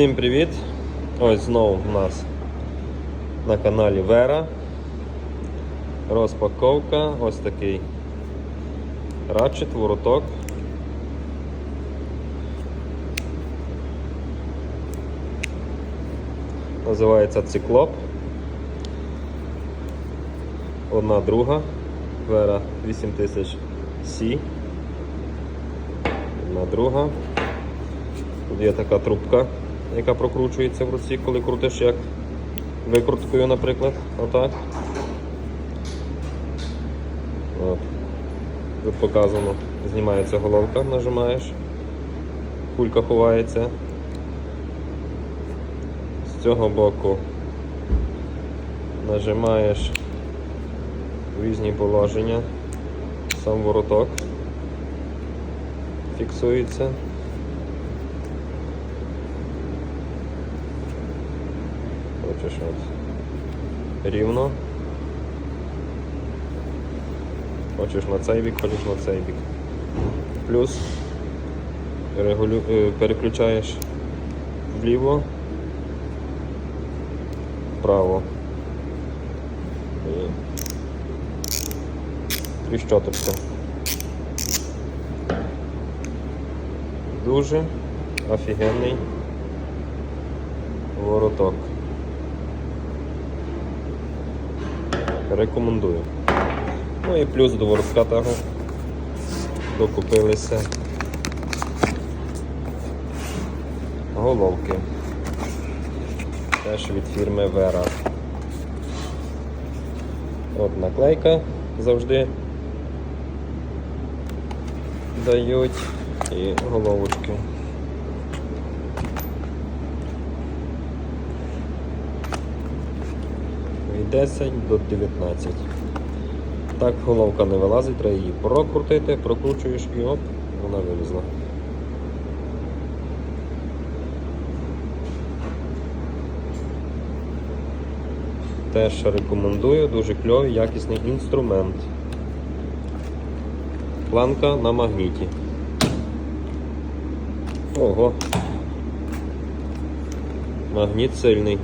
Всім привіт! Ось знову у нас на каналі Вера. Розпаковка, ось такий рачет, вороток. Називається циклоп. Одна друга. Вера 8000 C. Одна друга. Тут є така трубка, яка прокручується в руці, коли крутиш як викруткою, наприклад. Отак. От. Тут показано, знімається головка, нажимаєш, кулька ховається. З цього боку нажимаєш в різні положення, сам вороток фіксується. Хочеш от рівно. Хочеш на цей бік, хочеш на цей бік. Плюс регулю... е, переключаєш вліво, вправо. І тріщоточка. Дуже офігенний вороток. Рекомендую. Ну і плюс до воротка того докупилися головки. Теж від фірми Vera. От наклейка завжди дають і головочки. 10 до 19. Так головка не вилазить, треба її прокрутити, прокручуєш і оп, вона вилізла. Теж рекомендую, дуже кльовий, якісний інструмент. Планка на магніті. Ого. Магніт сильний.